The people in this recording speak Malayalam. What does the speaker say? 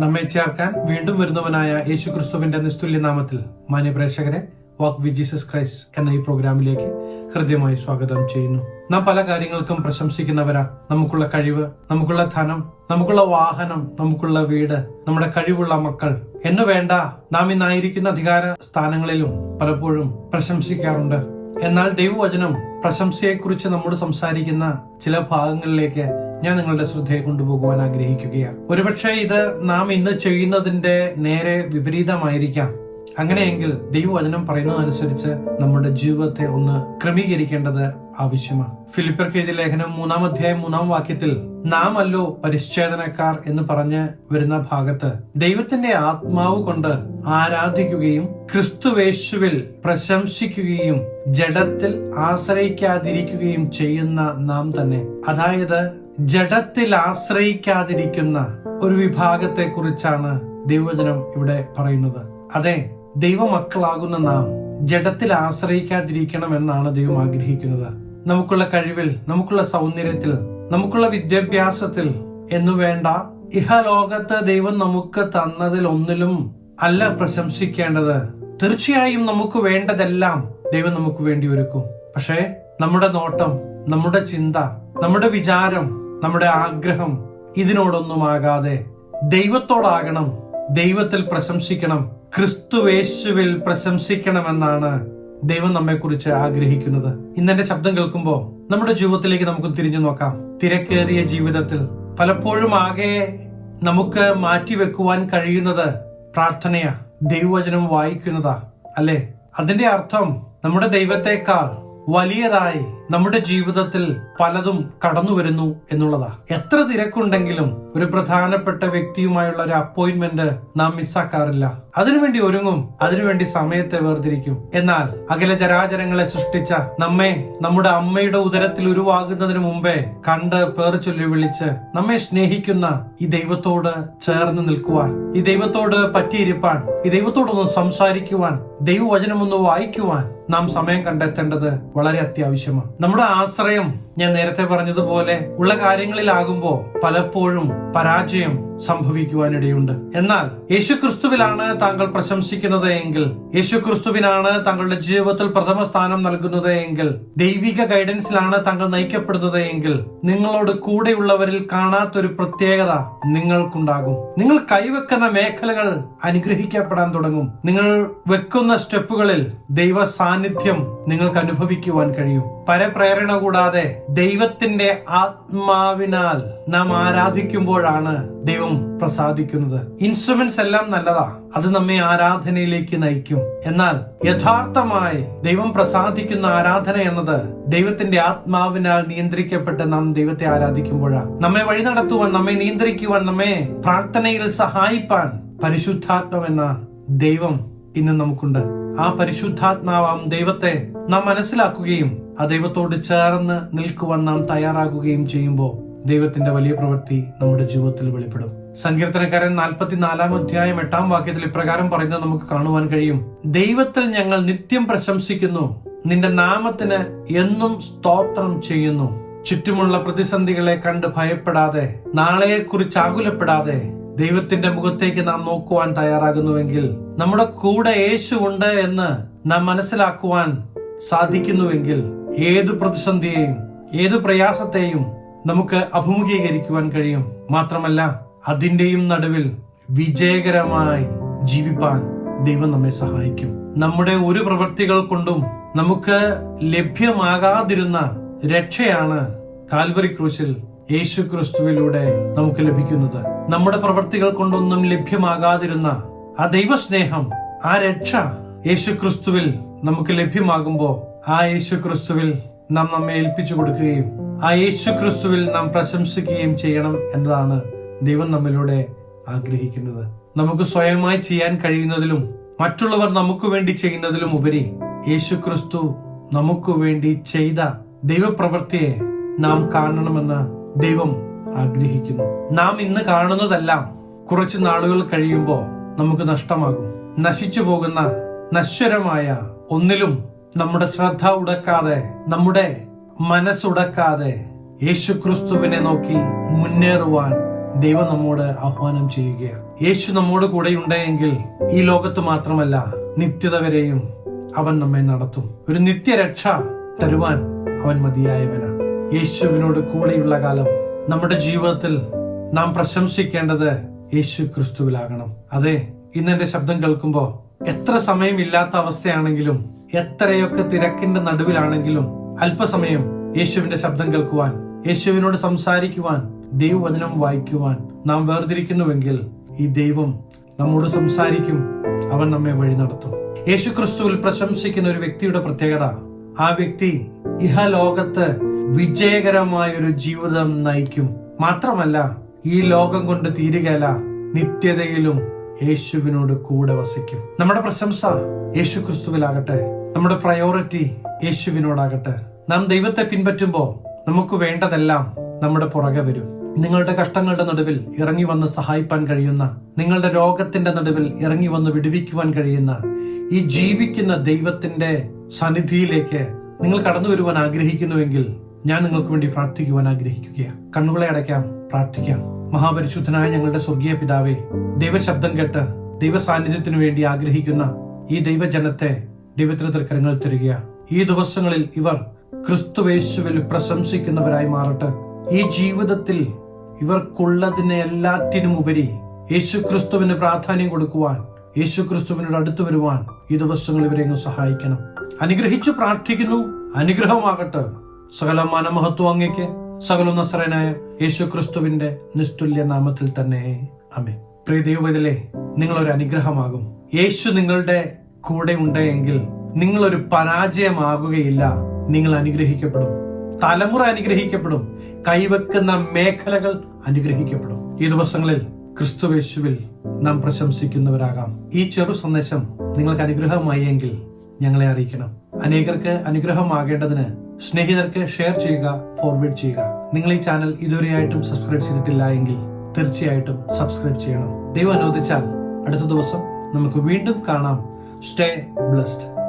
നമ്മെ ചേർക്കാൻ വീണ്ടും വരുന്നവനായ യേശു ക്രിസ്തുവിന്റെ നിസ്തുല്യ നാമത്തിൽ മാന്യ പ്രേക്ഷകരെ വാക്ക് വി ജീസസ് ക്രൈസ്റ്റ് എന്ന ഈ പ്രോഗ്രാമിലേക്ക് ഹൃദ്യമായി സ്വാഗതം ചെയ്യുന്നു. നാം പല കാര്യങ്ങൾക്കും പ്രശംസിക്കുന്നവരാ. നമുക്കുള്ള കഴിവ് നമുക്കുള്ള ധനം നമുക്കുള്ള വാഹനം നമുക്കുള്ള വീട് നമ്മുടെ കഴിവുള്ള മക്കൾ. എന്ന് വേണ്ട നാം ഇന്നായിരിക്കുന്ന അധികാര സ്ഥാനങ്ങളിലും പലപ്പോഴും പ്രശംസിക്കാറുണ്ട്. എന്നാൽ ദൈവവചനം പ്രശംസയെക്കുറിച്ച് നമ്മോട് സംസാരിക്കുന്ന ചില ഭാഗങ്ങളിലേക്ക് ഞാൻ നിങ്ങളുടെ ശ്രദ്ധയെ കൊണ്ടുപോകുവാൻ ആഗ്രഹിക്കുകയാണ്. ഒരുപക്ഷെ ഇത് നാം ഇന്ന് ചെയ്യുന്നതിന്റെ നേരെ വിപരീതമായിരിക്കാം. അങ്ങനെയെങ്കിൽ ദൈവവചനം പറയുന്നതനുസരിച്ച് നമ്മുടെ ജീവിതത്തെ ഒന്ന് ക്രമീകരിക്കേണ്ടത് ആവശ്യമാണ്. ഫിലിപ്പർക്ക് എഴുതിയ ലേഖനം മൂന്നാം അധ്യായം മൂന്നാം വാക്യത്തിൽ നാം അല്ലോ പരിശ്ചേദനക്കാർ എന്ന് പറഞ്ഞ് വരുന്ന ഭാഗത്ത് ദൈവത്തിന്റെ ആത്മാവ് കൊണ്ട് ആരാധിക്കുകയും ക്രിസ്തുവേശുവിൽ പ്രശംസിക്കുകയും ജഡത്തിൽ ആശ്രയിക്കാതിരിക്കുകയും ചെയ്യുന്ന നാം തന്നെ. അതായത് ജഡത്തിൽ ആശ്രയിക്കാതിരിക്കുന്ന ഒരു വിഭാഗത്തെ കുറിച്ചാണ് ദൈവവചനം ഇവിടെ പറയുന്നത്. അതെ ദൈവമക്കളാകുന്ന നാം ജഡത്തിൽ ആശ്രയിക്കാതിരിക്കണം എന്നാണ് ദൈവം ആഗ്രഹിക്കുന്നത്. നമുക്കുള്ള കഴിവിൽ നമുക്കുള്ള സൗന്ദര്യത്തിൽ നമുക്കുള്ള വിദ്യാഭ്യാസത്തിൽ എന്നു വേണ്ട ഇഹലോകത്ത് ദൈവം നമുക്ക് തന്നതിൽ ഒന്നിലും അല്ല പ്രശംസിക്കേണ്ടത്. തീർച്ചയായും നമുക്ക് വേണ്ടതെല്ലാം ദൈവം നമുക്ക് വേണ്ടി ഒരുക്കും. പക്ഷേ നമ്മുടെ നോട്ടം നമ്മുടെ ചിന്ത നമ്മുടെ വിചാരം നമ്മുടെ ആഗ്രഹം ഇതിനോടൊന്നുമാകാതെ ദൈവത്തോടാകണം ദൈവത്തിൽ പ്രശംസിക്കണം ക്രിസ്തുവേശുവിൽ പ്രശംസിക്കണമെന്നാണ് ദൈവം നമ്മെക്കുറിച്ച് ആഗ്രഹിക്കുന്നത്. ഇന്നെന്റെ ശബ്ദം കേൾക്കുമ്പോൾ നമ്മുടെ ജീവിതത്തിലേക്ക് നമുക്ക് തിരിഞ്ഞു നോക്കാം. തിരക്കേറിയ ജീവിതത്തിൽ പലപ്പോഴും ആകെ നമുക്ക് മാറ്റി മാറ്റിവെക്കുവാൻ കഴിയുന്നത് പ്രാർത്ഥനയാ ദൈവവചനം വായിക്കുന്നതാ അല്ലെ? അതിന്റെ അർത്ഥം നമ്മുടെ ദൈവത്തെക്കാൾ വലിയതായി നമ്മുടെ ജീവിതത്തിൽ പലതും കടന്നു വരുന്നു എന്നുള്ളതാ. എത്ര തിരക്കുണ്ടെങ്കിലും ഒരു പ്രധാനപ്പെട്ട വ്യക്തിയുമായുള്ള ഒരു അപ്പോയിന്റ്മെന്റ് നാം മിസ്സാക്കാറില്ല. അതിനുവേണ്ടി ഒരുങ്ങും അതിനുവേണ്ടി സമയത്തെ വേർതിരിക്കും. എന്നാൽ അകലെ ചരാചരങ്ങളെ സൃഷ്ടിച്ച നമ്മെ നമ്മുടെ അമ്മയുടെ ഉദരത്തിൽ ഉരുവാകുന്നതിന് മുമ്പേ കണ്ട് പേർ ചൊല്ലി വിളിച്ച് നമ്മെ സ്നേഹിക്കുന്ന ഈ ദൈവത്തോട് ചേർന്ന് നിൽക്കുവാൻ ഈ ദൈവത്തോട് പറ്റിയിരിപ്പാൻ ഈ ദൈവത്തോടൊന്ന് സംസാരിക്കുവാൻ ദൈവവചനമൊന്ന് വായിക്കുവാൻ നാം സമയം കണ്ടെത്തേണ്ടത് വളരെ അത്യാവശ്യമാണ്. നമ്മുടെ ആശ്രയം ഞാൻ നേരത്തെ പറഞ്ഞതുപോലെ ഉള്ള കാര്യങ്ങളിലാകുമ്പോൾ പലപ്പോഴും പരാജയം സംഭവിക്കുവാനിടയുണ്ട്. എന്നാൽ യേശു ക്രിസ്തുവിലാണ് താങ്കൾ പ്രശംസിക്കുന്നത് എങ്കിൽ യേശു ക്രിസ്തുവിനാണ് താങ്കളുടെ ജീവിതത്തിൽ പ്രഥമ സ്ഥാനം നൽകുന്നത് എങ്കിൽ ദൈവിക ഗൈഡൻസിലാണ് താങ്കൾ നയിക്കപ്പെടുന്നത് എങ്കിൽ നിങ്ങളോട് കൂടെയുള്ളവരിൽ കാണാത്തൊരു പ്രത്യേകത നിങ്ങൾക്കുണ്ടാകും. നിങ്ങൾ കൈവെക്കുന്ന മേഖലകൾ അനുഗ്രഹിക്കപ്പെടാൻ തുടങ്ങും. നിങ്ങൾ വെക്കുന്ന സ്റ്റെപ്പുകളിൽ ദൈവ സാന്നിധ്യം നിങ്ങൾക്ക് അനുഭവിക്കുവാൻ കഴിയും. പരപ്രേരണ കൂടാതെ ദൈവത്തിന്റെ ആത്മാവിനാൽ നാം ആരാധിക്കുമ്പോഴാണ് ദൈവം പ്രസാദിക്കുന്നത്. ഇൻസ്ട്രുമെന്റ്സ് എല്ലാം നല്ലതാ. അത് നമ്മെ ആരാധനയിലേക്ക് നയിക്കും. എന്നാൽ യഥാർത്ഥമായി ദൈവം പ്രസാദിക്കുന്ന ആരാധന എന്നത് ദൈവത്തിന്റെ ആത്മാവിനാൽ നിയന്ത്രിക്കപ്പെട്ട് നാം ദൈവത്തെ ആരാധിക്കുമ്പോഴാണ് നമ്മെ വഴി നടത്തുവാൻ നമ്മെ നിയന്ത്രിക്കുവാൻ നമ്മെ പ്രാർത്ഥനയിൽ സഹായിപ്പാൻ പരിശുദ്ധാത്മം എന്ന ദൈവം ഇന്ന് നമുക്കുണ്ട്. ആ പരിശുദ്ധാത്മാവാം ദൈവത്തെ നാം മനസ്സിലാക്കുകയും ആ ദൈവത്തോട് ചേർന്ന് നിൽക്കുവാൻ നാം തയ്യാറാകുകയും ചെയ്യുമ്പോൾ ദൈവത്തിന്റെ വലിയ പ്രവൃത്തി നമ്മുടെ ജീവിതത്തിൽ വെളിപ്പെടും. സങ്കീർത്തനക്കാരൻ നാൽപ്പത്തിനാലാം അധ്യായം എട്ടാം വാക്യത്തിൽ ഇപ്രകാരം പറയുന്നത് നമുക്ക് കാണുവാൻ കഴിയും. ദൈവത്തിൽ ഞങ്ങൾ നിത്യം പ്രശംസിക്കുന്നു. നിന്റെ നാമത്തിന് എന്നും സ്തോത്രം ചെയ്യുന്നു. ചുറ്റുമുള്ള പ്രതിസന്ധികളെ കണ്ട് ഭയപ്പെടാതെ നാളെയെക്കുറിച്ച് ആകുലപ്പെടാതെ ദൈവത്തിന്റെ മുഖത്തേക്ക് നാം നോക്കുവാൻ തയ്യാറാകുന്നുവെങ്കിൽ നമ്മുടെ കൂടെ യേശു ഉണ്ട് എന്ന് നാം മനസ്സിലാക്കുവാൻ സാധിക്കുന്നുവെങ്കിൽ ഏത് പ്രതിസന്ധിയെയും ഏത് പ്രയാസത്തെയും നമുക്ക് അഭിമുഖീകരിക്കുവാൻ കഴിയും. മാത്രമല്ല അതിന്റെയും നടുവിൽ വിജയകരമായി ജീവിപ്പാൻ ദൈവം നമ്മെ സഹായിക്കും. നമ്മുടെ ഒരു പ്രവൃത്തികൾ കൊണ്ടും നമുക്ക് ലഭ്യമാകാതിരുന്ന രക്ഷയാണ് കാൽവറി ക്രൂശിൽ യേശു ക്രിസ്തുവിലൂടെ നമുക്ക് ലഭിക്കുന്നത്. നമ്മുടെ പ്രവൃത്തികൾ കൊണ്ടൊന്നും ലഭ്യമാകാതിരുന്ന ആ ദൈവസ്നേഹം ആ രക്ഷ യേശു ക്രിസ്തുവിൽ നമുക്ക് ലഭ്യമാകുമ്പോൾ ആ യേശു ക്രിസ്തുവിൽ നാം നമ്മെ ഏൽപ്പിച്ചു കൊടുക്കുകയും ആ യേശു ക്രിസ്തുവിൽ നാം പ്രശംസിക്കുകയും ചെയ്യണം എന്നതാണ് ദൈവം നമ്മിലൂടെ ആഗ്രഹിക്കുന്നത്. നമുക്ക് സ്വയമായി ചെയ്യാൻ കഴിയുന്നതിലും മറ്റുള്ളവർ നമുക്ക് വേണ്ടി ചെയ്യുന്നതിലും ഉപരി യേശു ക്രിസ്തു നമുക്ക് വേണ്ടി ചെയ്ത ദൈവപ്രവൃത്തിയെ നാം കാണണമെന്ന് ദൈവം ആഗ്രഹിക്കുന്നു. നാം ഇന്ന് കാണുന്നതെല്ലാം കുറച്ച് നാളുകൾ കഴിയുമ്പോൾ നമുക്ക് നഷ്ടമാകും. നശിച്ചു പോകുന്ന നശ്വരമായ ഒന്നിലും നമ്മുടെ ശ്രദ്ധ ഉടക്കാതെ നമ്മുടെ മനസ്സുടക്കാതെ യേശു ക്രിസ്തുവിനെ നോക്കി മുന്നേറുവാൻ ദൈവം നമ്മോട് ആഹ്വാനം ചെയ്യുകയാണ്. യേശു നമ്മോട് കൂടെയുണ്ടെങ്കിൽ ഈ ലോകത്ത് മാത്രമല്ല നിത്യത വരെയും അവൻ നമ്മെ നടത്തും. ഒരു നിത്യരക്ഷ തരുവാൻ അവൻ മതിയായവനാണ്. യേശുവിനോട് കൂടെയുള്ള കാലം നമ്മുടെ ജീവിതത്തിൽ നാം പ്രശംസിക്കേണ്ടത് യേശു ക്രിസ്തുവിലാകണം അതെ ഇന്നെന്റെ ശബ്ദം കേൾക്കുമ്പോ എത്ര സമയമില്ലാത്ത അവസ്ഥയാണെങ്കിലും എത്രയൊക്കെ തിരക്കിന്റെ നടുവിലാണെങ്കിലും അല്പസമയം യേശുവിന്റെ ശബ്ദം കേൾക്കുവാൻ യേശുവിനോട് സംസാരിക്കുവാൻ ദൈവവചനം വായിക്കുവാൻ നാം വേർതിരിക്കുന്നുവെങ്കിൽ ഈ ദൈവം നമ്മോട് സംസാരിക്കും അവൻ നമ്മെ വഴി നടത്തും. യേശു ക്രിസ്തുവിൽ പ്രശംസിക്കുന്ന ഒരു വ്യക്തിയുടെ പ്രത്യേകത ആ വ്യക്തി ഇഹലോകത്ത് വിജയകരമായ ഒരു ജീവിതം നയിക്കും. മാത്രമല്ല ഈ ലോകം കൊണ്ട് തീരുകയല്ല നിത്യതയിലും യേശുവിനോട് കൂടെ വസിക്കും. നമ്മുടെ പ്രശംസ യേശു ക്രിസ്തുവിലാകട്ടെ നമ്മുടെ പ്രയോറിറ്റി യേശുവിനോടാകട്ടെ. നാം ദൈവത്തെ പിൻപറ്റുമ്പോൾ നമുക്ക് വേണ്ടതെല്ലാം നമ്മുടെ പുറകെ വരും. നിങ്ങളുടെ കഷ്ടങ്ങളുടെ നടുവിൽ ഇറങ്ങി വന്ന് സഹായിപ്പാൻ കഴിയുന്ന നിങ്ങളുടെ രോഗത്തിന്റെ നടുവിൽ ഇറങ്ങി വന്ന് വിടുവിക്കുവാൻ കഴിയുന്ന ഈ ജീവിക്കുന്ന ദൈവത്തിന്റെ സന്നിധിയിലേക്ക് നിങ്ങൾ കടന്നു വരുവാൻ ആഗ്രഹിക്കുന്നുവെങ്കിൽ ഞാൻ നിങ്ങൾക്ക് വേണ്ടി പ്രാർത്ഥിക്കുവാൻ ആഗ്രഹിക്കുകയാണ്. കണ്ണുകളെ അടയ്ക്കാം പ്രാർത്ഥിക്കാം. മഹാപരിശുദ്ധനായ ഞങ്ങളുടെ സ്വർഗീയ പിതാവേ ദൈവശബ്ദം കേട്ട് ദൈവ സാന്നിധ്യത്തിനു വേണ്ടി ആഗ്രഹിക്കുന്ന ഈ ദൈവജനത്തെ ദൈവത്തിന് കരങ്ങൾ തരിക ഈ ദിവസങ്ങളിൽ ഇവർ ക്രിസ്തുവേശുവിൽ പ്രശംസിക്കുന്നവരായി മാറട്ടെ. ഈ ജീവിതത്തിൽ ഇവർക്കുള്ളതിനെ എല്ലാറ്റിനും ഉപരി യേശു ക്രിസ്തുവിന് പ്രാധാന്യം കൊടുക്കുവാൻ യേശു ക്രിസ്തുവിനോട് അടുത്തു വരുവാൻ ഈ ദിവസങ്ങൾ ഇവരെ അങ്ങ് സഹായിക്കണം. അനുഗ്രഹിച്ചു പ്രാർത്ഥിക്കുന്നു. അനുഗ്രഹമാകട്ടെ. സകല മനമഹത്വം അങ്ങേക്ക്. സകല നസ്രനായ യേശു ക്രിസ്തുവിന്റെ നിസ്തുല്യ നാമത്തിൽ തന്നെ. അമേ പ്രിയ ദൈവത്തിലെ നിങ്ങൾ ഒരു അനുഗ്രഹമാകും. യേശു നിങ്ങളുടെ കൂടെ ഉണ്ടെങ്കിൽ നിങ്ങൾ ഒരു പരാജയമാകുകയില്ല. നിങ്ങൾ അനുഗ്രഹിക്കപ്പെടും. തലമുറ അനുഗ്രഹിക്കപ്പെടും. കൈവെക്കുന്ന മേഖലകൾ അനുഗ്രഹിക്കപ്പെടും. ഈ ദിവസങ്ങളിൽ ക്രിസ്തുവേശുവിൽ നാം പ്രശംസിക്കുന്നവരാകാം. ഈ ചെറു സന്ദേശം നിങ്ങൾക്ക് അനുഗ്രഹമായി എങ്കിൽ ഞങ്ങളെ അറിയിക്കണം. അനേകർക്ക് അനുഗ്രഹമാകേണ്ടതിന് സ്നേഹിതർക്ക് ഷെയർ ചെയ്യുക ഫോർവേഡ് ചെയ്യുക. നിങ്ങൾ ഈ ചാനൽ ഇതുവരെയായിട്ടും സബ്സ്ക്രൈബ് ചെയ്തിട്ടില്ല എങ്കിൽ തീർച്ചയായിട്ടും സബ്സ്ക്രൈബ് ചെയ്യണം. ദൈവം അനുവദിച്ചാൽ അടുത്ത ദിവസം നമുക്ക് വീണ്ടും കാണാം. Stay blessed.